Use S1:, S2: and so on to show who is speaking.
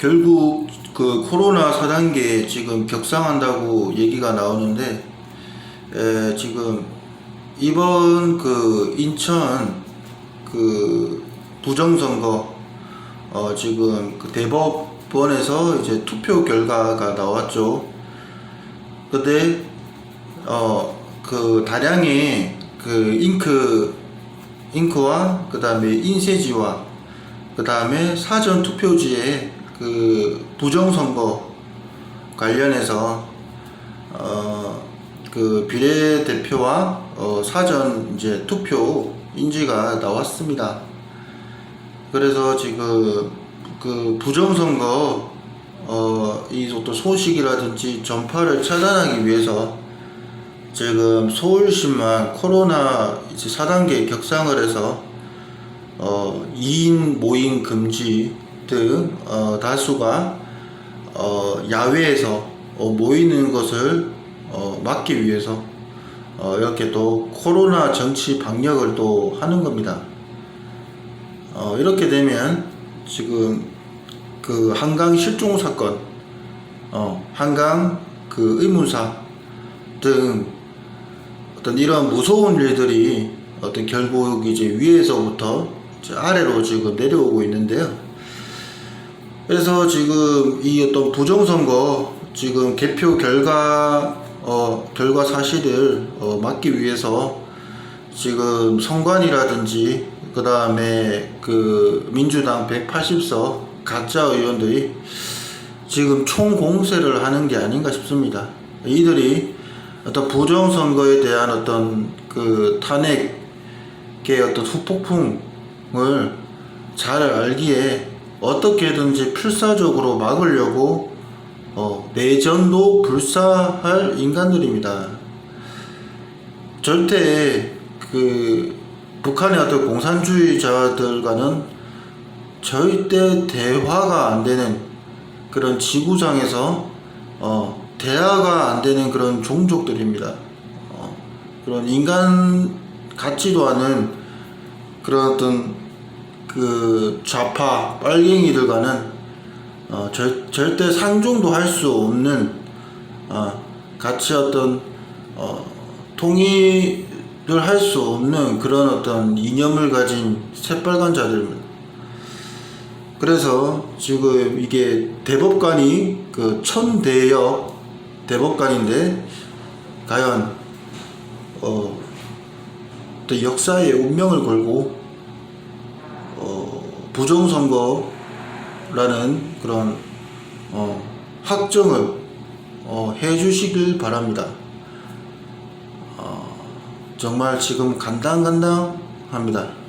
S1: 결국 그 코로나 4단계 지금 격상한다고 얘기가 나오는데 에, 지금 이번 그 인천 그 부정선거 어 지금 그 대법원에서 이제 투표 결과가 나왔죠. 근데 어그 다량의 그 잉크 잉크와 그 다음에 인쇄지와 그 다음에 사전 투표지에 그 부정선거 관련해서 어 그 비례대표와 어 사전 이제 투표 인지가 나왔습니다. 그래서 지금 그 부정선거 어이 어떤 소식이라든지 전파를 차단하기 위해서 지금 서울시만 코로나 이제 4단계 격상을 해서 어 2인 모임 금지 등 어, 다수가 어, 야외에서 어, 모이는 것을 어, 막기 위해서 어, 이렇게 또 코로나 정치 방역을 또 하는 겁니다. 어, 이렇게 되면 지금 그 한강 실종 사건, 어, 한강 그 의문사 등 어떤 이런 무서운 일들이 어떤 결국 이제 위에서부터 아래로 지금 내려오고 있는데요. 그래서 지금 이 어떤 부정선거 지금 개표 결과 어 결과 사실을 어 막기 위해서 지금 선관이라든지 그 다음에 그 민주당 180석 가짜 의원들이 지금 총공세를 하는 게 아닌가 싶습니다. 이들이 어떤 부정선거에 대한 어떤 그 탄핵의 어떤 후폭풍을 잘 알기에 어떻게든지 필사적으로 막으려고 어, 내전도 불사할 인간들입니다. 절대 그 북한의 어떤 공산주의자들과는 절대 대화가 안 되는 그런 지구상에서 어, 대화가 안 되는 그런 종족들입니다. 어, 그런 인간 같지도 않은 그런 어떤 그 좌파 빨갱이들과는 어, 절, 절대 상종도 할 수 없는 어, 같이 어떤 어, 통일을 할 수 없는 그런 어떤 이념을 가진 새빨간 자들입니다. 그래서 지금 이게 대법관이 그 천대역 대법관인데 과연 어, 또 역사의 운명을 걸고 어, 부정선거라는 그런 어, 확정을 어, 해주시길 바랍니다. 어, 정말 지금 간당간당합니다.